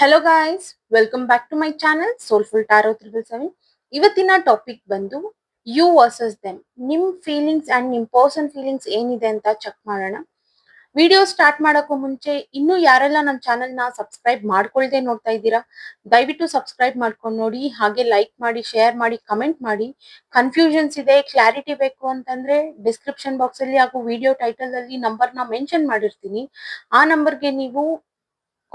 Hello guys welcome back to my channel soulful tarot triple seven ಇವತ್ತಿನ topic ಬಂದು you versus them ನಿಮ್ feelings and ನಿಮ್ person feelings ಏನಿದೆ ಅಂತ check ಮಾಡೋಣ. ವಿಡಿಯೋ ಸ್ಟಾರ್ಟ್ ಮಾಡೋಕ್ಕೂ ಮುಂಚೆ, ಇನ್ನೂ ಯಾರೆಲ್ಲ ನಮ್ಮ ಚಾನೆಲ್ನ ಸಬ್ಸ್ಕ್ರೈಬ್ ಮಾಡ್ಕೊಳ್ದೆ ನೋಡ್ತಾ ಇದ್ದೀರಾ, ದಯವಿಟ್ಟು ಸಬ್ಸ್ಕ್ರೈಬ್ ಮಾಡ್ಕೊಂಡು ನೋಡಿ, ಹಾಗೆ ಲೈಕ್ ಮಾಡಿ ಶೇರ್ ಮಾಡಿ ಕಮೆಂಟ್ ಮಾಡಿ. ಕನ್ಫ್ಯೂಷನ್ಸ್ ಇದೆ ಕ್ಲಾರಿಟಿ ಬೇಕು ಅಂತಂದ್ರೆ ಡಿಸ್ಕ್ರಿಪ್ಷನ್ ಬಾಕ್ಸ್ ಅಲ್ಲಿ ಹಾಗೂ ವಿಡಿಯೋ ಟೈಟಲ್ ಅಲ್ಲಿ ನಂಬರ್ನ ಮೆನ್ಷನ್ ಮಾಡಿರ್ತೀನಿ. ಆ ನಂಬರ್ಗೆ ನೀವು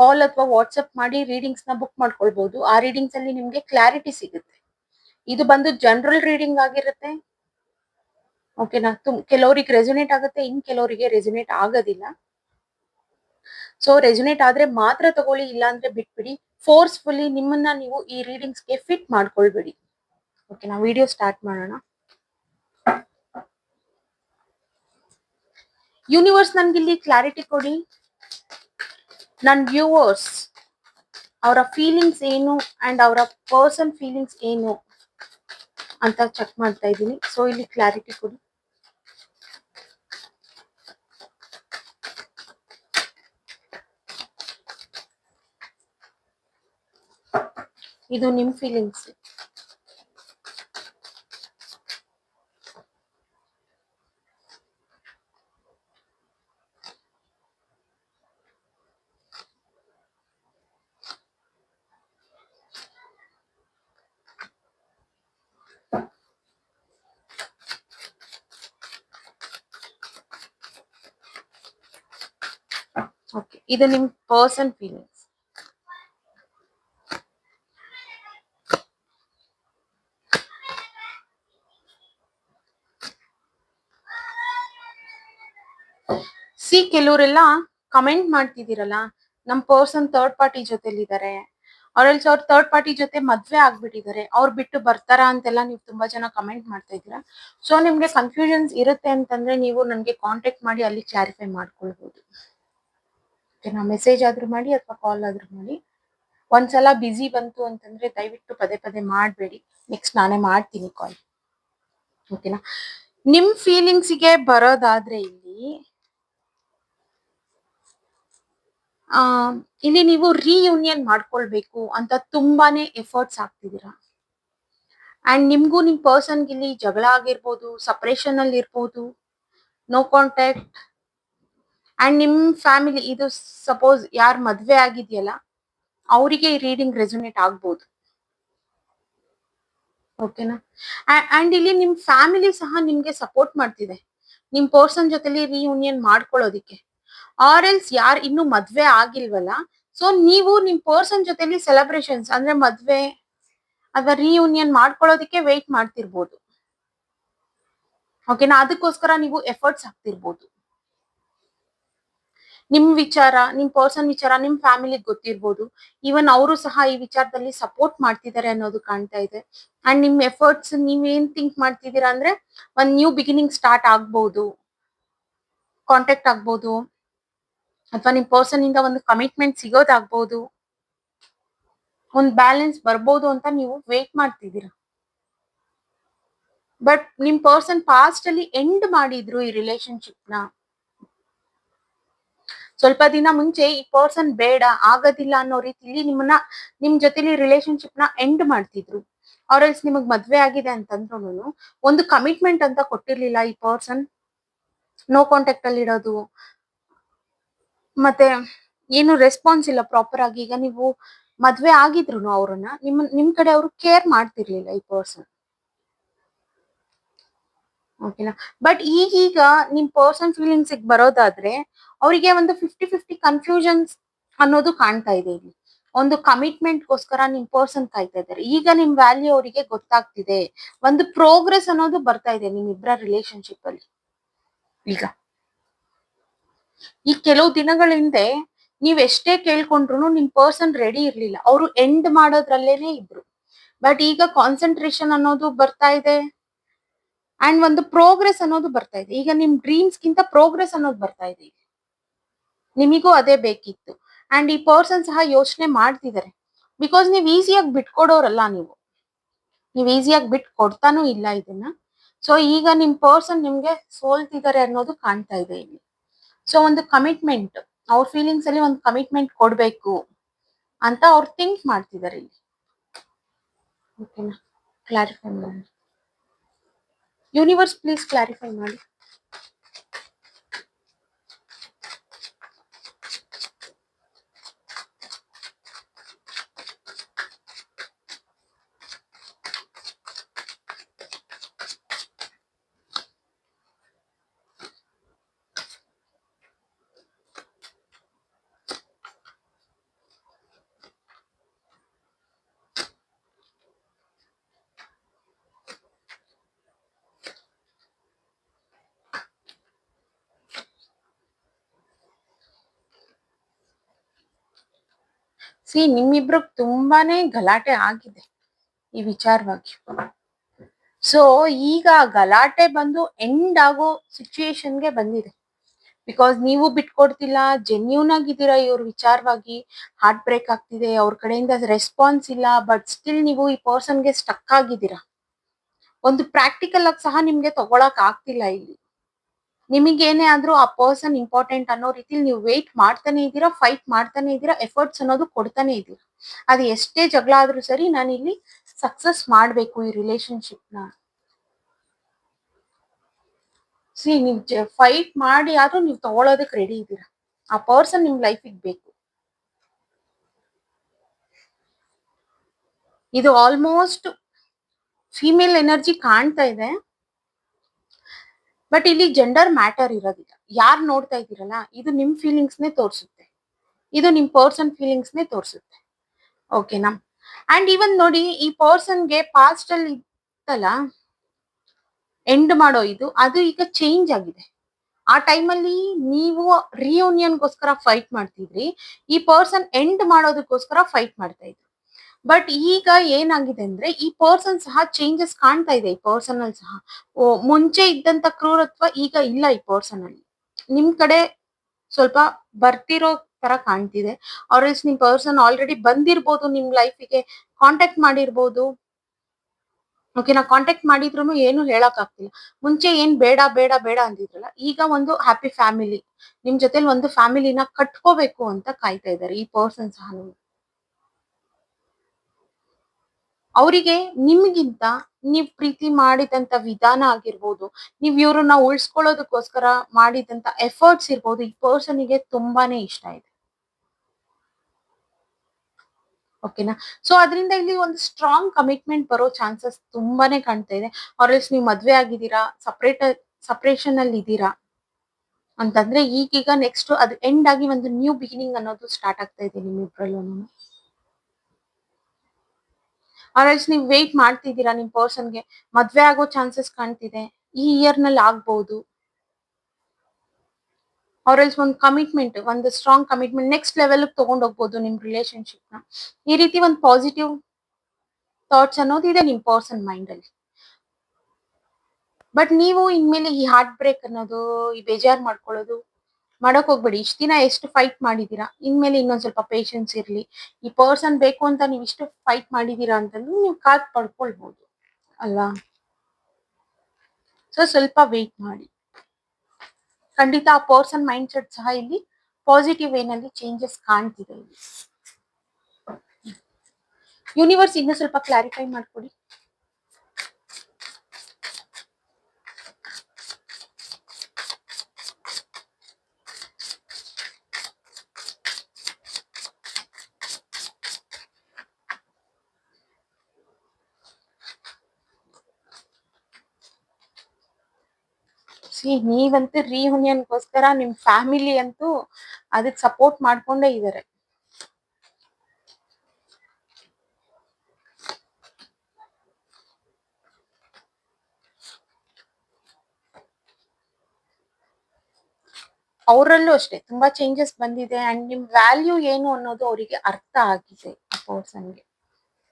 ಕಾಲ್ ಅಥವಾ ವಾಟ್ಸ್ಆಪ್ ಮಾಡಿ ರೀಡಿಂಗ್ಸ್ನ ಬುಕ್ ಮಾಡ್ಕೊಳ್ಬಹುದು ಆ ರೀಡಿಂಗ್ಸ್ ಅಲ್ಲಿ ನಿಮ್ಗೆ ಕ್ಲಾರಿಟಿ ಸಿಗುತ್ತೆ. ಇದು ಬಂದು ಜನರಲ್ ರೀಡಿಂಗ್ ಆಗಿರುತ್ತೆ. ಓಕೆನಾ ತುಮ್, ಕೆಲವರಿಗೆ ರೆಸೊನೇಟ್ ಆಗುತ್ತೆ, ಇನ್ ಕೆಲವರಿಗೆ ರೆಸೊನೇಟ್ ಆಗೋದಿಲ್ಲ. ಸೊ ರೆಸೊನೇಟ್ ಆದ್ರೆ ಮಾತ್ರ ತಗೊಳ್ಳಿ ಇಲ್ಲ ಅಂದ್ರೆ ಬಿಟ್ಬಿಡಿ. ಫೋರ್ಸ್ಫುಲಿ ನಿಮ್ಮನ್ನ ನೀವು ಈ ರೀಡಿಂಗ್ಸ್ಗೆ ಫಿಟ್ ಮಾಡ್ಕೊಳ್ಬೇಡಿ. ಓಕೆನಾ ವಿಡಿಯೋ ಸ್ಟಾರ್ಟ್ ಮಾಡೋಣ. ಯೂನಿವರ್ಸ್ ನನ್ಗಿಲ್ಲಿ ಕ್ಲಾರಿಟಿ ಕೊಡಿ. ನನ್ನ ವ್ಯೂವರ್ಸ್ ಅವರ ಫೀಲಿಂಗ್ಸ್ ಏನು ಅಂಡ್ ಅವರ ಪರ್ಸನ್ ಫೀಲಿಂಗ್ಸ್ ಏನು ಅಂತ ಚೆಕ್ ಮಾಡ್ತಾ ಇದ್ದೀನಿ. ಸೊ ಇಲ್ಲಿ ಕ್ಲಾರಿಟಿ ಕೊಡಿ. ಇದು ನಿಮ್ಮ ಫೀಲಿಂಗ್ಸ್ ಓಕೆ ಇದು ನಿಮ್ ಪರ್ಸನ್ ಫೀಲಿಂಗ್ಸ್ ಸಿ ಕೆಲವರೆಲ್ಲ ಕಮೆಂಟ್ ಮಾಡ್ತಿದ್ದೀರಲ್ಲ? ನಮ್ ಪರ್ಸನ್ ಥರ್ಡ್ ಪಾರ್ಟಿ ಜೊತೆಲಿದ್ದಾರೆ ಅವ್ರಲ್ಸ್ ಅವ್ರ ಥರ್ಡ್ ಪಾರ್ಟಿ ಜೊತೆ ಮದ್ವೆ ಆಗ್ಬಿಟ್ಟಿದ್ದಾರೆ ಅವ್ರು ಬಿಟ್ಟು ಬರ್ತಾರಾ ಅಂತೆಲ್ಲ ನೀವು ತುಂಬಾ ಜನ ಕಮೆಂಟ್ ಮಾಡ್ತಾ ಇದ್ದೀರಾ ಸೊ ನಿಮ್ಗೆ ಕನ್ಫ್ಯೂಷನ್ಸ್ ಇರುತ್ತೆ ಅಂತಂದ್ರೆ ನೀವು ನನ್ಗೆ ಕಾಂಟ್ಯಾಕ್ಟ್ ಮಾಡಿ ಅಲ್ಲಿ ಕ್ಲಾರಿಫೈ ಮಾಡ್ಕೊಳ್ಬಹುದು ಓಕೆನಾ ಮೆಸೇಜ್ ಆದ್ರೂ ಮಾಡಿ ಅಥವಾ ಕಾಲ್ ಆದ್ರೂ ಮಾಡಿ. ಒಂದ್ಸಲ ಬಿಸಿ ಬಂತು ಅಂತಂದ್ರೆ ದಯವಿಟ್ಟು ಪದೇ ಪದೇ ಮಾಡಬೇಡಿ. ನೆಕ್ಸ್ಟ್ ನಾನೇ ಮಾಡ್ತೀನಿ ಕಾಲ್ ಓಕೆನಾ ನಿಮ್ ಫೀಲಿಂಗ್ಸ್ಗೆ ಬರೋದಾದ್ರೆ ಇಲ್ಲಿ, ಆ, ಇಲ್ಲಿ ನೀವು ರೀಯೂನಿಯನ್ ಮಾಡ್ಕೊಳ್ಬೇಕು ಅಂತ ತುಂಬಾನೇ ಎಫರ್ಟ್ಸ್ ಹಾಕ್ತಿದ್ದೀರಾ. ಅಂಡ್ ನಿಮ್ಗೂ ನಿಮ್ ಪರ್ಸನ್ ಇಲ್ಲಿ ಜಗಳ ಆಗಿರ್ಬೋದು ಸಪ್ರೇಷನ್ ಅಲ್ಲಿ ಇರ್ಬೋದು ನೋ ಕಾಂಟ್ಯಾಕ್ಟ್ ಅಂಡ್ ನಿಮ್ ಫ್ಯಾಮಿಲಿ ಇದು ಸಪೋಸ್ ಯಾರು ಮದ್ವೆ ಆಗಿದೆಯಲ್ಲ, ಅವರಿಗೆ ಈ ರೀಡಿಂಗ್ ರೆಸೊನೇಟ್ ಆಗ್ಬೋದು. ಓಕೆನಾ ಅಂಡ್ ಇಲ್ಲಿ ನಿಮ್ ಫ್ಯಾಮಿಲಿ ಸಹ ನಿಮ್ಗೆ ಸಪೋರ್ಟ್ ಮಾಡ್ತಿದೆ. ನಿಮ್ ಪರ್ಸನ್ ಜೊತೆಲಿ ರಿಯೂನಿಯನ್ ಮಾಡ್ಕೊಳ್ಳೋದಿಕ್ಕೆ. ಆರ್ ಎಲ್ಸ್ ಯಾರು ಇನ್ನು ಮದ್ವೆ ಆಗಿಲ್ವಲ್ಲ ಸೊ ನೀವು ನಿಮ್ ಪರ್ಸನ್ ಜೊತೆಲಿ ಸೆಲೆಬ್ರೇಷನ್ಸ್ ಅಂದ್ರೆ ಮದ್ವೆ ಅಥವಾ ರಿಯೂನಿಯನ್ ಮಾಡ್ಕೊಳ್ಳೋದಿಕ್ಕೆ ವೆಯ್ಟ್ ಮಾಡ್ತಿರ್ಬೋದು. ಓಕೆನಾ ಅದಕ್ಕೋಸ್ಕರ ನೀವು ಎಫರ್ಟ್ಸ್ ಹಾಕ್ತಿರ್ಬೋದು. ನಿಮ್ ವಿಚಾರ, ನಿಮ್ ಪರ್ಸನ್ ವಿಚಾರ, ನಿಮ್ ಫ್ಯಾಮಿಲಿಗೆ ಗೊತ್ತಿರ್ಬೋದು. ಈವನ್ ಅವರು ಸಹ ಈ ವಿಚಾರದಲ್ಲಿ ಸಪೋರ್ಟ್ ಮಾಡ್ತಿದ್ದಾರೆ ಅನ್ನೋದು ಕಾಣ್ತಾ ಇದೆ. ಅಂಡ್ ನಿಮ್ ಎಫರ್ಟ್ಸ್ ನೀವೇನ್ ಥಿಂಕ್ ಮಾಡ್ತಿದ್ದೀರಾ ಅಂದ್ರೆ, ಒಂದ್ ನ್ಯೂ ಬಿಗಿನಿಂಗ್ ಸ್ಟಾರ್ಟ್ ಆಗ್ಬಹುದು ಕಾಂಟ್ಯಾಕ್ಟ್ ಆಗ್ಬಹುದು ಅಥವಾ ನಿಮ್ ಪರ್ಸನ್ ಇಂದ ಒಂದು ಕಮಿಟ್ಮೆಂಟ್ ಸಿಗೋದಾಗ್ಬಹುದು ಒಂದ್ ಬ್ಯಾಲೆನ್ಸ್ ಬರ್ಬೋದು ಅಂತ ನೀವು ವೇಟ್ ಮಾಡ್ತಿದ್ದೀರಾ ಬಟ್ ನಿಮ್ ಪರ್ಸನ್ ಪಾಸ್ಟ್ ಅಲ್ಲಿ ಎಂಡ್ ಮಾಡಿದ್ರು ಈ ರಿಲೇಶನ್ಶಿಪ್ನ. ಸ್ವಲ್ಪ ದಿನ ಮುಂಚೆ ಈ ಪರ್ಸನ್ ಬೇಡ, ಆಗೋದಿಲ್ಲ ಅನ್ನೋ ರೀತಿಲಿ ನಿಮ್ಮನ್ನ, ನಿಮ್ ಜೊತೆಲಿ ರಿಲೇಶನ್ಶಿಪ್ನ ಎಂಡ್ ಮಾಡ್ತಿದ್ರು. ಅವ್ರಲ್ಸ್ ನಿಮಗ್ ಮದ್ವೆ ಆಗಿದೆ ಅಂತಂದ್ರು ಒಂದು ಕಮಿಟ್ಮೆಂಟ್ ಅಂತ ಕೊಟ್ಟಿರ್ಲಿಲ್ಲ ಈ ಪರ್ಸನ್ ನೋ ಕಾಂಟ್ಯಾಕ್ಟ್ ಅಲ್ಲಿ ಇಡೋದು. ಮತ್ತೆ ಏನು ರೆಸ್ಪಾನ್ಸ್ ಇಲ್ಲ ಪ್ರಾಪರ್ ಆಗಿ. ಈಗ ನೀವು ಮದ್ವೆ ಆಗಿದ್ರು ಅವ್ರನ್ನ ನಿಮ್ ನಿಮ್ ಕಡೆ ಅವರು ಕೇರ್ ಮಾಡ್ತಿರ್ಲಿಲ್ಲ ಈ ಪರ್ಸನ್ ಓಕೆನಾ ಬಟ್ ಈಗೀಗ ನಿಮ್ ಪರ್ಸನ್ ಫೀಲಿಂಗ್ಸ್ ಬರೋದಾದ್ರೆ ಅವರಿಗೆ ಒಂದು ಫಿಫ್ಟಿ ಫಿಫ್ಟಿ ಕನ್ಫ್ಯೂಷನ್ಸ್ ಅನ್ನೋದು ಕಾಣ್ತಾ ಇದೆ ಇಲ್ಲಿ. ಒಂದು ಕಮಿಟ್ಮೆಂಟ್ ಗೋಸ್ಕರ ನಿಮ್ ಪರ್ಸನ್ ಕಾಯ್ತಾ ಇದ್ದಾರೆ. ಈಗ ನಿಮ್ ವ್ಯಾಲ್ಯೂ ಅವರಿಗೆ ಗೊತ್ತಾಗ್ತಿದೆ. ಒಂದು ಪ್ರೋಗ್ರೆಸ್ ಅನ್ನೋದು ಬರ್ತಾ ಇದೆ ನಿಮ್ ಇಬ್ಬರ ರಿಲೇಶನ್ಶಿಪ್ ಅಲ್ಲಿ. ಈಗ? ಈ ಕೆಲವು ದಿನಗಳ ಹಿಂದೆ ನೀವ್ ಎಷ್ಟೇ ಕೇಳ್ಕೊಂಡ್ರು ನಿಮ್ ಪರ್ಸನ್ ರೆಡಿ ಇರ್ಲಿಲ್ಲ. ಅವರು ಎಂಡ್ ಮಾಡೋದ್ರಲ್ಲೇನೆ ಇದ್ರು. ಬಟ್ ಈಗ ಕಾನ್ಸಂಟ್ರೇಷನ್ ಅನ್ನೋದು ಬರ್ತಾ ಇದೆ. ಅಂಡ್ ಒಂದು ಪ್ರೋಗ್ರೆಸ್ ಅನ್ನೋದು ಬರ್ತಾ ಇದೆ. ಈಗ ನಿಮ್ ಡ್ರೀಮ್ಸ್ ಗಿಂತ ಪ್ರೋಗ್ರೆಸ್ ಅನ್ನೋದು ಬರ್ತಾ ಇದೆ ಈಗ. ನಿಮಿಗೂ ಅದೇ ಬೇಕಿತ್ತು. ಅಂಡ್ ಈ ಪರ್ಸನ್ ಸಹ ಯೋಚನೆ ಮಾಡ್ತಿದ್ದಾರೆ ಬಿಕಾಸ್ ನೀವು ಈಸಿಯಾಗಿ ಬಿಟ್ಕೊಡೋರಲ್ಲ ನೀವು. ನೀವು ಈಸಿಯಾಗಿ ಬಿಟ್ ಕೊಡ್ತಾನೂ ಇಲ್ಲ ಇದನ್ನ. ಸೊ ಈಗ ನಿಮ್ ಪರ್ಸನ್ ನಿಮ್ಗೆ ಸೋಲ್ತಿದ್ದಾರೆ ಅನ್ನೋದು ಕಾಣ್ತಾ ಇದೆ ಇಲ್ಲಿ. ಸೊ ಒಂದು ಕಮಿಟ್ಮೆಂಟ್ ಅವ್ರ ಫೀಲಿಂಗ್ಸ್ ಅಲ್ಲಿ ಒಂದು ಕಮಿಟ್ಮೆಂಟ್ ಕೊಡ್ಬೇಕು ಅಂತ ಅವ್ರು ಥಿಂಕ್ ಮಾಡ್ತಿದ್ದಾರೆ ಇಲ್ಲಿ. ಓಕೆನಾ ಕ್ಲಾರಿಫೈ ಮಾಡಿ ಯೂನಿವರ್ಸ್ ಪ್ಲೀಸ್ ಕ್ಲಾರಿಫೈ ಮಾಡಿ ಸಿ, ನಿಮ್ಮಿಬ್ರು ತುಂಬಾನೇ ಗಲಾಟೆ ಆಗಿದೆ ಈ ವಿಚಾರವಾಗಿ. ಸೊ ಈಗ ಗಲಾಟೆ ಬಂದು ಎಂಡ್ ಆಗೋ ಸಿಚುಯೇಷನ್ಗೆ ಬಂದಿದೆ. ಬಿಕಾಸ್ ನೀವು ಬಿಟ್ಕೊಡ್ತಿಲ್ಲ ಜೆನ್ಯೂನ್ ಆಗಿದ್ದೀರಾ ಇವ್ರ ವಿಚಾರವಾಗಿ? ಹಾರ್ಟ್ ಬ್ರೇಕ್ ಆಗ್ತಿದೆ, ಅವ್ರ ಕಡೆಯಿಂದ ರೆಸ್ಪಾನ್ಸ್ ಇಲ್ಲ ಬಟ್ ಸ್ಟಿಲ್ ನೀವು ಈ ಪರ್ಸನ್ಗೆ ಸ್ಟಕ್ ಆಗಿದ್ದೀರಾ? ಒಂದು ಪ್ರಾಕ್ಟಿಕಲ್ ಆಗಿ ಸಹ ನಿಮ್ಗೆ ತಗೊಳಕ್ ಆಗ್ತಿಲ್ಲ ಇಲ್ಲಿ. ನಿಮಗೇನೇ ಆದ್ರೂ ಆ ಪರ್ಸನ್ ಇಂಪಾರ್ಟೆಂಟ್ ಅನ್ನೋ ರೀತಿಲಿ ನೀವು ವೇಟ್ ಮಾಡ್ತಾನೆ ಇದ್ದೀರಾ ಫೈಟ್ ಮಾಡ್ತಾನೆ ಇದ್ದೀರಾ ಎಫರ್ಟ್ಸ್ ಅನ್ನೋದು ಕೊಡ್ತಾನೆ ಇದ್ದೀರಾ. ಅದು ಎಷ್ಟೇ ಜಗಳ ಆದ್ರೂ ಸರಿ ನಾನು ಇಲ್ಲಿ ಸಕ್ಸಸ್ ಮಾಡಬೇಕು ಈ ರಿಲೇಶನ್ಶಿಪ್ನ ಸಿ ನೀವು ಫೈಟ್ ಮಾಡಿ ಆದ್ರೂ ನೀವು ತಗೊಳೋದಕ್ಕೆ ರೆಡಿ ಇದ್ದೀರಾ. ಆ ಪರ್ಸನ್ ನಿಮ್ ಲೈಫಿಗೆ ಬೇಕು. ಇದು ಆಲ್ಮೋಸ್ಟ್ ಫೀಮೇಲ್ ಎನರ್ಜಿ ಕಾಣ್ತಾ ಇದೆ. ಬಟ್ ಇಲ್ಲಿ ಜೆಂಡರ್ ಮ್ಯಾಟರ್ ಇರೋದಿಲ್ಲ. ಯಾರು ನೋಡ್ತಾ ಇದ್ದೀರಲ್ಲ, ಇದು ನಿಮ್ ಫೀಲಿಂಗ್ಸ್ ನೇ ತೋರಿಸುತ್ತೆ. ಇದು ನಿಮ್ ಪರ್ಸನ್ ಫೀಲಿಂಗ್ಸ್ ನೇ ತೋರಿಸುತ್ತೆ. ಓಕೆನಾ ಅಂಡ್ ಇವನ್ ನೋಡಿ, ಈ ಪರ್ಸನ್ಗೆ ಪಾಸ್ಟ್ ಅಲ್ಲಿ ಇತ್ತಲ್ಲ ಎಂಡ್ ಮಾಡೋ ಇದು, ಅದು ಈಗ ಚೇಂಜ್ ಆಗಿದೆ. ಆ ಟೈಮಲ್ಲಿ ನೀವು ರಿಯೂನಿಯನ್ಗೋಸ್ಕರ ಫೈಟ್ ಮಾಡ್ತಿದ್ರಿ, ಈ ಪರ್ಸನ್ ಎಂಡ್ ಮಾಡೋದಕ್ಕೋಸ್ಕರ ಫೈಟ್ ಮಾಡ್ತಾ ಇದ್ರು. ಬಟ್ ಈಗ ಏನಾಗಿದೆ ಅಂದ್ರೆ ಈ ಪರ್ಸನ್ ಸಹ ಚೇಂಜಸ್ ಕಾಣ್ತಾ ಇದೆ ಈ ಪರ್ಸನ್ ಅಲ್ಲಿ ಸಹ. ಮುಂಚೆ ಇದ್ದಂತ ಕ್ರೂರತ್ವ ಈಗ ಇಲ್ಲ ಈ ಪರ್ಸನ್ ಅಲ್ಲಿ. ನಿಮ್ ಕಡೆ ಸ್ವಲ್ಪ ಬರ್ತಿರೋ ತರ ಕಾಣ್ತಿದೆ. ಅವ್ರ ನಿಮ್ ಪರ್ಸನ್ ಆಲ್ರೆಡಿ ಬಂದಿರ್ಬೋದು, ನಿಮ್ ಲೈಫಿಗೆ ಕಾಂಟ್ಯಾಕ್ಟ್ ಮಾಡಿರ್ಬೋದು. ಓಕೆ ನಾ ಕಾಂಟ್ಯಾಕ್ಟ್ ಮಾಡಿದ್ರು ಏನು ಹೇಳಕ್ ಆಗ್ತಿಲ್ಲ ಮುಂಚೆ ಏನ್ ಬೇಡ ಬೇಡ ಬೇಡ ಅಂದಿದ್ರಲ್ಲ ಈಗ ಒಂದು ಹ್ಯಾಪಿ ಫ್ಯಾಮಿಲಿ ನಿಮ್ ಜೊತೆಲಿ ಒಂದು ಫ್ಯಾಮಿಲಿನ ಕಟ್ಕೋಬೇಕು ಅಂತ ಕಾಯ್ತಾ ಇದ್ದಾರೆ ಈ ಪರ್ಸನ್ ಸಹ ಅವರಿಗೆ ನಿಮ್ಗಿಂತ ನೀವ್ ಪ್ರೀತಿ ಮಾಡಿದಂತ ವಿಧಾನ ಆಗಿರ್ಬೋದು, ನೀವ್ ಇವ್ರನ್ನ ಉಳ್ಸ್ಕೊಳ್ಳೋದಕ್ಕೋಸ್ಕರ ಮಾಡಿದಂತ ಎಫರ್ಟ್ಸ್ ಇರ್ಬೋದು, ಈ ಪರ್ಸನ್ಗೆ ತುಂಬಾನೇ ಇಷ್ಟ ಇದೆ. ಓಕೆನಾ ಸೊ ಅದರಿಂದ ಇಲ್ಲಿ ಒಂದು ಸ್ಟ್ರಾಂಗ್ ಕಮಿಟ್ಮೆಂಟ್ ಬರೋ ಚಾನ್ಸಸ್ ತುಂಬಾನೇ ಕಾಣ್ತಾ ಇದೆ. ಆರ್ಎಲ್ಸ್ ನೀವು ಮದ್ವೆ ಆಗಿದ್ದೀರಾ ಸಪ್ರೇಟ್ ಸಪ್ರೇಷನ್ ಅಲ್ಲಿ ಇದ್ದೀರಾ, ಅಂತಂದ್ರೆ ಈಗೀಗ ನೆಕ್ಸ್ಟ್ ಅದು ಎಂಡ್ ಆಗಿ ಒಂದು ನ್ಯೂ ಬಿಗಿನಿಂಗ್ ಅನ್ನೋದು ಸ್ಟಾರ್ಟ್ ಆಗ್ತಾ ಇದೆ ನಿಮ್ಮಿಬ್ರಲ್ಲೂ ಆರ್ಎಲ್ಸ್ ನೀವ್ ವೇಟ್ ಮಾಡ್ತಿದ್ದೀರಾ ನಿಮ್ ಪರ್ಸನ್ಗೆ ಮದ್ವೆ ಆಗೋ ಚಾನ್ಸಸ್ ಕಾಣ್ತಿದೆ. ಈ ಇಯರ್ನಲ್ಲಿ ಆಗ್ಬಹುದು ಅವ್ರಲ್ಸ್ ಒಂದು ಕಮಿಟ್ಮೆಂಟ್ ಒಂದು ಸ್ಟ್ರಾಂಗ್ ಕಮಿಟ್ಮೆಂಟ್ ನೆಕ್ಸ್ಟ್ ಲೆವೆಲ್ ತಗೊಂಡ್ ಹೋಗ್ಬೋದು ನಿಮ್ ರಿಲೇಶನ್ಶಿಪ್ನ. ಈ ರೀತಿ ಒಂದು ಪಾಸಿಟಿವ್ ಥಾಟ್ಸ್ ಅನ್ನೋದು ಇದೆ ನಿಮ್ ಪರ್ಸನ್ ಮೈಂಡ್ ಅಲ್ಲಿ. ಬಟ್ ನೀವು ಇನ್ಮೇಲೆ ಈ ಹಾರ್ಟ್ ಬ್ರೇಕ್ ಅನ್ನೋದು, ಈ ಬೇಜಾರ್ ಮಾಡ್ಕೊಳ್ಳೋದು ಮಾಡಕ್ ಹೋಗ್ಬೇಡಿ. ಇಷ್ಟ ದಿನ ಎಷ್ಟು ಫೈಟ್ ಮಾಡಿದೀರಾ? ಇನ್ಮೇಲೆ ಇನ್ನೊಂದ್ ಸ್ವಲ್ಪ ಪೇಷನ್ಸ್ ಇರ್ಲಿ. ಈ ಪರ್ಸನ್ ಬೇಕು ಅಂತ ನೀವು ಇಷ್ಟು ಫೈಟ್ ಮಾಡಿದೀರಾ ಅಂತಂದ್ರೆ ನೀವು ಕಾದ್ ಪಡ್ಕೊಳ್ಬಹುದು ಅಲ್ವಾ? ಸೊ ಸ್ವಲ್ಪ ವೇಟ್ ಮಾಡಿ. ಖಂಡಿತ ಆ ಪರ್ಸನ್ ಮೈಂಡ್ ಸೆಟ್ ಸಹ ಇಲ್ಲಿ ಪಾಸಿಟಿವ್ ವೇನಲ್ಲಿ ಚೇಂಜಸ್ ಕಾಣ್ತಿದೆ ಇಲ್ಲಿ. ಯೂನಿವರ್ಸ್ ಇನ್ನೂ ಸ್ವಲ್ಪ ಕ್ಲಾರಿಫೈ ಮಾಡ್ಕೊಡಿ. ಸಿ, ನೀವಂತೂ ಗೋಸ್ಕರ ನಿಮ್ ಫ್ಯಾಮಿಲಿ ಅಂತೂ ಅದಕ್ಕೆ ಸಪೋರ್ಟ್ ಮಾಡ್ಕೊಂಡೇ ಇದಾರೆ. ಅವರಲ್ಲೂ ಅಷ್ಟೇ, ತುಂಬಾ ಚೇಂಜಸ್ ಬಂದಿದೆ ಅಂಡ್ ನಿಮ್ ವ್ಯಾಲ್ಯೂ ಏನು ಅನ್ನೋದು ಅವರಿಗೆ ಅರ್ಥ ಆಗಿದೆ ಆ ಪರ್ಸನ್ಗೆ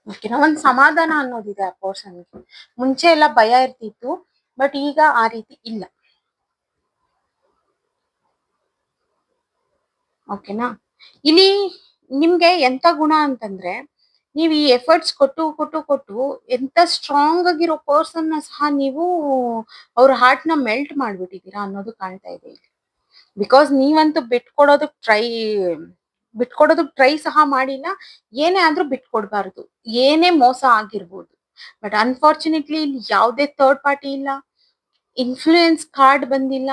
ಓಕೆನಾ? ಒಂದ್ ಸಮಾಧಾನ ಅನ್ನೋದಿದೆ ಆ ಪರ್ಸನ್ಗೆ ಮುಂಚೆ ಎಲ್ಲ ಭಯ ಇರ್ತಿತ್ತು, ಬಟ್ ಈಗ ಆ ರೀತಿ ಇಲ್ಲ. ಓಕೆನಾ? ಇಲ್ಲಿ ನಿಮ್ಗೆ ಎಂತ ಗುಣ ಅಂತಂದ್ರೆ, ನೀವು ಈ ಎಫರ್ಟ್ಸ್ ಕೊಟ್ಟು ಕೊಟ್ಟು ಕೊಟ್ಟು ಎಂತ ಸ್ಟ್ರಾಂಗ್ ಆಗಿರೋ ಪರ್ಸನ್ನ ಸಹ ನೀವು ಅವ್ರ ಹಾರ್ಟ್ನ ಮೆಲ್ಟ್ ಮಾಡ್ಬಿಟ್ಟಿದ್ದೀರಾ ಅನ್ನೋದು ಕಾಣ್ತಾ ಇದೆ ಇಲ್ಲಿ. ಬಿಕಾಸ್ ನೀವಂತೂ ಬಿಟ್ಕೊಡೋದಕ್ ಟ್ರೈ ಬಿಟ್ಕೊಡೋದಕ್ಕೆ ಟ್ರೈ ಸಹ ಮಾಡಿಲ್ಲ, ಏನೇ ಆದ್ರೂ ಬಿಟ್ಕೊಡ್ಬಾರ್ದು. ಏನೇ ಮೋಸ ಆಗಿರ್ಬೋದು. ಬಟ್ ಅನ್ಫಾರ್ಚುನೇಟ್ಲಿ ಇಲ್ಲಿ ಯಾವುದೇ ಥರ್ಡ್ ಪಾರ್ಟಿ ಇಲ್ಲ. ಇನ್ಫ್ಲೂಯೆನ್ಸ್ ಕಾರ್ಡ್ ಬಂದಿಲ್ಲ.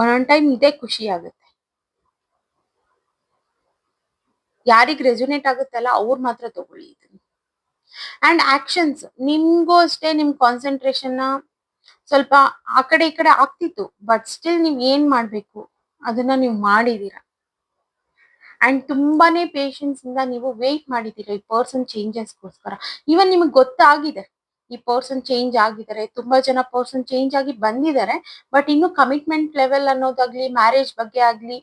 ಒಂದೊಂದ್ ಟೈಮ್ ಇದೇ, ಖುಷಿ ಆಗುತ್ತೆ. ಯಾರಿಗ್ ರೆಸೊನೇಟ್ ಆಗುತ್ತಲ್ಲ, ಅವ್ರು ಮಾತ್ರ ತಗೊಳ್ಳಿ ಅಂಡ್ ಆಕ್ಷನ್ಸ್ ನಿಮ್ಗೂ ಅಷ್ಟೇ ನಿಮ್ ಕಾನ್ಸಂಟ್ರೇಷನ್ ಸ್ವಲ್ಪ ಆ ಕಡೆ ಈ ಕಡೆ ಆಗ್ತಿತ್ತು ಬಟ್ ಸ್ಟಿಲ್ ನೀವ್ ಏನ್ ಮಾಡ್ಬೇಕು, ಅದನ್ನ ನೀವು ಮಾಡಿದೀರ. ಅಂಡ್ ತುಂಬಾನೇ ಪೇಷನ್ಸ್ ಇಂದ ನೀವು ವೇಟ್ ಮಾಡಿದೀರ ಈ ಪರ್ಸನ್ ಚೇಂಜಸ್ಗೋಸ್ಕರ ಇವನ್ ನಿಮಗೆ ಗೊತ್ತಾಗಿದೆ ಈ ಪರ್ಸನ್ ಚೇಂಜ್ ಆಗಿದ್ದಾರೆ, ತುಂಬಾ ಜನ ಪರ್ಸನ್ ಚೇಂಜ್ ಆಗಿ ಬಂದಿದ್ದಾರೆ ಬಟ್ ಇನ್ನು ಕಮಿಟ್ಮೆಂಟ್ ಲೆವೆಲ್ ಅನ್ನೋದಾಗ್ಲಿ ಮ್ಯಾರೇಜ್ ಬಗ್ಗೆ ಆಗ್ಲಿ,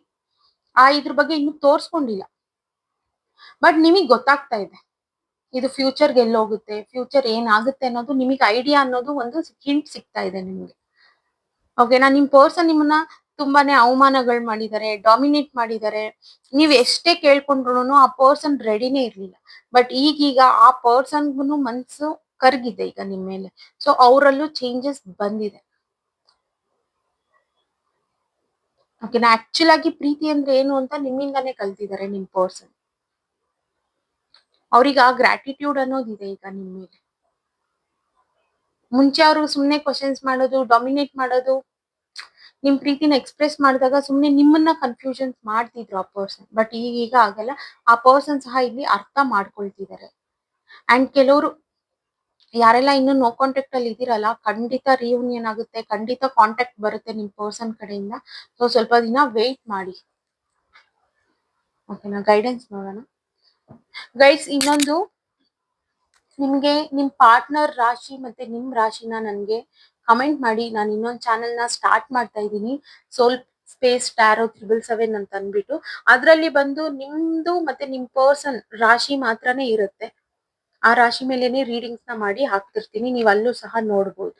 ಆ ಇದ್ರ ಬಗ್ಗೆ ಇನ್ನು ತೋರ್ಸ್ಕೊಂಡಿಲ್ಲ. ಬಟ್ ನಿಮಗೆ ಗೊತ್ತಾಗ್ತಾ ಇದೆ, ಇದು ಫ್ಯೂಚರ್ಗೆ ಎಲ್ಲೋಗುತ್ತೆ ಫ್ಯೂಚರ್ ಏನಾಗುತ್ತೆ ಅನ್ನೋದು ನಿಮಗೆ ಐಡಿಯಾ ಅನ್ನೋದು ಒಂದು ಹಿಂಟ್ ಸಿಗ್ತಾ ಇದೆ ನಿಮ್ಗೆ. ಓಕೆನಾ ನಿಮ್ ಪರ್ಸನ್ ನಿಮ್ಮನ್ನ ತುಂಬಾನೇ ಅವಮಾನಗಳು ಮಾಡಿದ್ದಾರೆ ಡಾಮಿನೇಟ್ ಮಾಡಿದ್ದಾರೆ. ನೀವು ಎಷ್ಟೇ ಕೇಳ್ಕೊಂಡ್ರು ಆ ಪರ್ಸನ್ ರೆಡಿನೇ ಇರ್ಲಿಲ್ಲ. ಬಟ್ ಈಗೀಗ ಆ ಪರ್ಸನ್ಗೂ ಮನ್ಸು ಕರ್ಗಿದೆ ಈಗ ನಿಮ್ಮ ಮೇಲೆ. ಸೊ ಅವರಲ್ಲೂ ಚೇಂಜಸ್ ಬಂದಿದೆ. ಓಕೆನಾ ಆಕ್ಚುಲ್ ಆಗಿ ಪ್ರೀತಿ ಅಂದ್ರೆ ಏನು ಅಂತ ನಿಮ್ಮಿಂದಾನೇ ಕಲ್ತಿದ್ದಾರೆ ನಿಮ್ ಪರ್ಸನ್ ಅವ್ರಿಗೆ ಆ ಗ್ರಾಟಿಟ್ಯೂಡ್ ಅನ್ನೋದಿದೆ ಈಗ ನಿಮ್ ಮೇಲೆ. ಮುಂಚೆ ಅವರು ಸುಮ್ಮನೆ ಕ್ವಶನ್ಸ್ ಮಾಡೋದು ಡಾಮಿನೇಟ್ ಮಾಡೋದು, ನಿಮ್ ಪ್ರೀತಿನ ಎಕ್ಸ್ಪ್ರೆಸ್ ಮಾಡಿದಾಗ ಸುಮ್ಮನೆ ನಿಮ್ಮನ್ನ ಕನ್ಫ್ಯೂಷನ್ಸ್ ಮಾಡ್ತಿದ್ರು ಆ ಪರ್ಸನ್ ಬಟ್ ಈಗೀಗ ಆಗಲ್ಲ ಆ ಪರ್ಸನ್ ಸಹ ಇಲ್ಲಿ ಅರ್ಥ ಮಾಡ್ಕೊಳ್ತಿದ್ದಾರೆ. ಅಂಡ್ ಕೆಲವರು ಯಾರೆಲ್ಲ ಇನ್ನು ನೋ ಕಾಂಟ್ಯಾಕ್ಟ್ ಅಲ್ಲಿ ಇದ್ದೀರಲ್ಲ, ಖಂಡಿತ ರಿಯೂನಿಯನ್ ಆಗುತ್ತೆ, ಖಂಡಿತ ಕಾಂಟ್ಯಾಕ್ಟ್ ಬರುತ್ತೆ ನಿಮ್ ಪರ್ಸನ್ ಕಡೆಯಿಂದ. ಸೊ ಸ್ವಲ್ಪ ದಿನ ವೇಟ್ ಮಾಡಿ. ಓಕೆನಾ ಗೈಡೆನ್ಸ್ ನೋಡೋಣ. ಗೈಡ್ಸ್ ಇನ್ನೊಂದು, ನಿಮ್ಗೆ ನಿಮ್ ಪಾರ್ಟ್ನರ್ ರಾಶಿ ಮತ್ತೆ ನಿಮ್ ರಾಶಿನ ನನ್ಗೆ ಕಮೆಂಟ್ ಮಾಡಿ. ನಾನು ಇನ್ನೊಂದು ಚಾನೆಲ್ನ ಸ್ಟಾರ್ಟ್ ಮಾಡ್ತಾ ಇದ್ದೀನಿ. Soul space tarot triple seven ಅಂತ ಅಂದ್ಬಿಟ್ಟು ಅದ್ರಲ್ಲಿ ಬಂದು ನಿಮ್ದು ಮತ್ತೆ ನಿಮ್ ಪರ್ಸನ್ ರಾಶಿ ಮಾತ್ರನೇ ಇರುತ್ತೆ. ಆ ರಾಶಿ ಮೇಲೇನೆ ರೀಡಿಂಗ್ಸ್ನ ಮಾಡಿ ಹಾಕ್ತಿರ್ತೀನಿ, ನೀವು ಅಲ್ಲೂ ಸಹ ನೋಡ್ಬೋದು.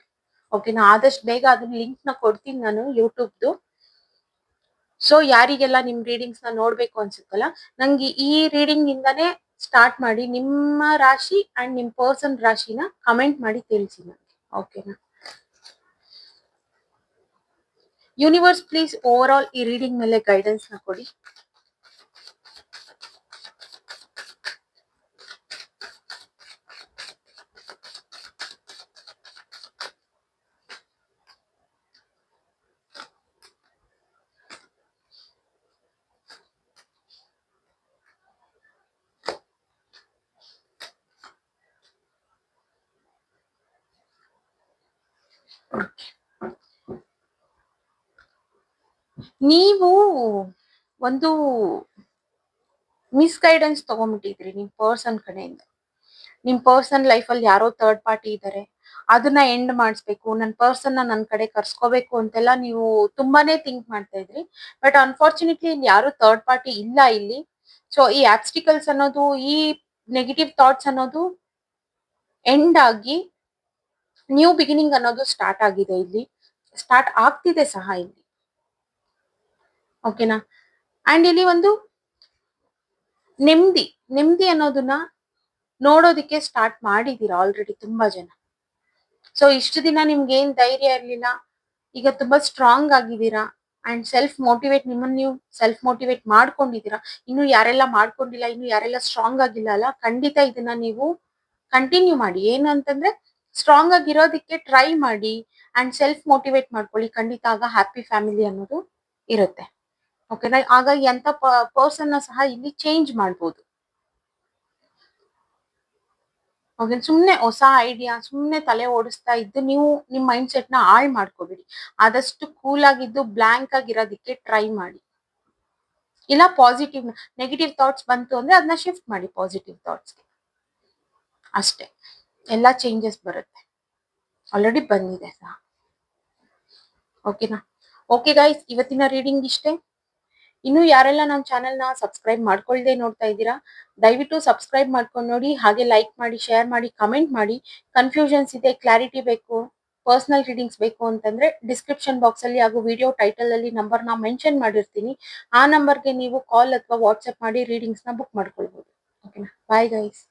ಓಕೆನಾ ಆದಷ್ಟು ಬೇಗ ಅದನ್ನ ಲಿಂಕ್ನ ಕೊಡ್ತೀನಿ ನಾನು ಯೂಟ್ಯೂಬ್ದು ಸೊ ಯಾರಿಗೆಲ್ಲ ನಿಮ್ ರೀಡಿಂಗ್ಸ್ನ ನೋಡ್ಬೇಕು ಅನ್ಸುತ್ತಲ್ಲ, ನಂಗೆ ಈ ರೀಡಿಂಗ್ ಇಂದಾನೆ ಸ್ಟಾರ್ಟ್ ಮಾಡಿ ನಿಮ್ಮ ರಾಶಿ ಅಂಡ್ ನಿಮ್ ಪರ್ಸನ್ ರಾಶಿನ ಕಮೆಂಟ್ ಮಾಡಿ ತಿಳಿಸಿ ನನಗೆ ಓಕೆನಾ ಯೂನಿವರ್ಸ್ ಪ್ಲೀಸ್ ಓವರ್ ಆಲ್ ಈ ರೀಡಿಂಗ್ ಮೇಲೆ ಗೈಡೆನ್ಸ್ನ ಕೊಡಿ. ನೀವು ಒಂದು ಮಿಸ್ಗೈಡೆನ್ಸ್ ತಗೊಂಡ್ಬಿಟ್ಟಿದ್ರಿ ನಿಮ್ಮ ಪರ್ಸನ್ ಕಡೆಯಿಂದ. ನಿಮ್ ಪರ್ಸನ್ ಲೈಫ್ ಅಲ್ಲಿ ಯಾರೋ ಥರ್ಡ್ ಪಾರ್ಟಿ ಇದ್ದಾರೆ ಅದನ್ನ ಎಂಡ್ ಮಾಡಿಸ್ಬೇಕು. ನನ್ನ ಪರ್ಸನ್ ನನ್ನ ಕಡೆ ಕರ್ಸ್ಕೋಬೇಕು ಅಂತೆಲ್ಲ ನೀವು ತುಂಬಾನೇ ಥಿಂಕ್ ಮಾಡ್ತಾ ಇದ್ರಿ. ಬಟ್ ಅನ್ಫಾರ್ಚುನೇಟ್ಲಿ ಇಲ್ಲಿ ಯಾರು ಥರ್ಡ್ ಪಾರ್ಟಿ ಇಲ್ಲ ಇಲ್ಲಿ. ಸೊ ಈ ಆಬ್ಸ್ಟಿಕಲ್ಸ್ ಅನ್ನೋದು, ಈ ನೆಗೆಟಿವ್ ಥಾಟ್ಸ್ ಅನ್ನೋದು ಎಂಡ್ ಆಗಿ ನ್ಯೂ ಬಿಗಿನಿಂಗ್ ಅನ್ನೋದು ಸ್ಟಾರ್ಟ್ ಆಗಿದೆ ಇಲ್ಲಿ. ಸ್ಟಾರ್ಟ್ ಆಗ್ತಿದೆ ಸಹ ಇಲ್ಲಿ. ಓಕೆನಾ ಅಂಡ್ ಇಲ್ಲಿ ಒಂದು ನೆಮ್ಮದಿ ನೆಮ್ಮದಿ ಅನ್ನೋದನ್ನ ನೋಡೋದಿಕ್ಕೆ ಸ್ಟಾರ್ಟ್ ಮಾಡಿದೀರ ಆಲ್ರೆಡಿ ತುಂಬಾ ಜನ. ಸೊ ಇಷ್ಟು ದಿನ ನಿಮ್ಗೆ ಏನ್ ಧೈರ್ಯ ಇರ್ಲಿಲ್ಲ, ಈಗ ತುಂಬಾ ಸ್ಟ್ರಾಂಗ್ ಆಗಿದ್ದೀರಾ ಅಂಡ್ ಸೆಲ್ಫ್ ಮೋಟಿವೇಟ್ ನಿಮ್ಮನ್ನ ನೀವು ಸೆಲ್ಫ್ ಮೋಟಿವೇಟ್ ಮಾಡ್ಕೊಂಡಿದ್ದೀರಾ. ಇನ್ನು ಯಾರೆಲ್ಲ ಮಾಡ್ಕೊಂಡಿಲ್ಲ, ಇನ್ನು ಯಾರೆಲ್ಲ ಸ್ಟ್ರಾಂಗ್ ಆಗಿಲ್ಲ ಅಲ್ಲ, ಖಂಡಿತ ಇದನ್ನ ನೀವು ಕಂಟಿನ್ಯೂ ಮಾಡಿ. ಏನು ಅಂತಂದ್ರೆ ಸ್ಟ್ರಾಂಗ್ ಆಗಿರೋದಕ್ಕೆ ಟ್ರೈ ಮಾಡಿ ಅಂಡ್ ಸೆಲ್ಫ್ ಮೋಟಿವೇಟ್ ಮಾಡ್ಕೊಳ್ಳಿ. ಖಂಡಿತ ಆಗ ಹ್ಯಾಪಿ ಫ್ಯಾಮಿಲಿ ಅನ್ನೋದು ಇರುತ್ತೆ. ಓಕೆನಾ ಆಗ ಎಂತ ಪರ್ಸನ್ ಸಹ ಇಲ್ಲಿ ಚೇಂಜ್ ಮಾಡ್ಬೋದು. ಓಕೆ ಸುಮ್ಮನೆ ಹೊಸ ಐಡಿಯಾ ಸುಮ್ಮನೆ ತಲೆ ಓಡಿಸ್ತಾ ಇದ್ದು ನೀವು ನಿಮ್ಮ ಮೈಂಡ್ ಸೆಟ್ನ ಹಾಳ್ ಮಾಡ್ಕೋಬೇಡಿ. ಆದಷ್ಟು ಕೂಲ್ ಆಗಿದ್ದು ಬ್ಲಾಂಕ್ ಆಗಿರೋದಕ್ಕೆ ಟ್ರೈ ಮಾಡಿ. ಇಲ್ಲ ಪಾಸಿಟಿವ್ ನೆಗೆಟಿವ್ ಥಾಟ್ಸ್ ಬಂತು ಅಂದ್ರೆ ಅದನ್ನ ಶಿಫ್ಟ್ ಮಾಡಿ ಪಾಸಿಟಿವ್ ಥಾಟ್ಸ್ಗೆ ಅಷ್ಟೇ. ಎಲ್ಲ ಚೇಂಜಸ್ ಬರುತ್ತೆ. ಆಲ್ರೆಡಿ ಬಂದಿದೆ ಸಹ. ಓಕೆನಾ ಓಕೆ ಗೈಸ್ ಇವತ್ತಿನ ರೀಡಿಂಗ್ ಇಷ್ಟೇ? ಇನ್ನು ಯಾರೆಲ್ಲ ನಮ್ಮ ಚಾನೆಲ್ನ ಸಬ್ಸ್ಕ್ರೈಬ್ ಮಾಡ್ಕೊಳ್ಳದೆ ನೋಡ್ತಾ ಇದ್ದೀರಾ, ದಯವಿಟ್ಟು ಸಬ್ಸ್ಕ್ರೈಬ್ ಮಾಡ್ಕೊಂಡು ನೋಡಿ, ಹಾಗೆ ಲೈಕ್ ಮಾಡಿ ಶೇರ್ ಮಾಡಿ ಕಮೆಂಟ್ ಮಾಡಿ. ಕನ್ಫ್ಯೂಷನ್ಸ್ ಇದೆ ಕ್ಲಾರಿಟಿ ಬೇಕು ಪರ್ಸನಲ್ ರೀಡಿಂಗ್ಸ್ ಬೇಕು ಅಂತಂದ್ರೆ ಡಿಸ್ಕ್ರಿಪ್ಷನ್ ಬಾಕ್ಸ್ ಅಲ್ಲಿ ಹಾಗೂ ವಿಡಿಯೋ ಟೈಟಲ್ ಅಲ್ಲಿ ನಂಬರ್ನ ಮೆನ್ಷನ್ ಮಾಡಿರ್ತೀನಿ. ಆ ನಂಬರ್ಗೆ ನೀವು ಕಾಲ್ ಅಥವಾ ವಾಟ್ಸ್ಆಪ್ ಮಾಡಿ ರೀಡಿಂಗ್ಸ್ನ ಬುಕ್ ಮಾಡ್ಕೊಳ್ಬಹುದು ಓಕೆನಾ ಬಾಯ್ ಗೈಸ್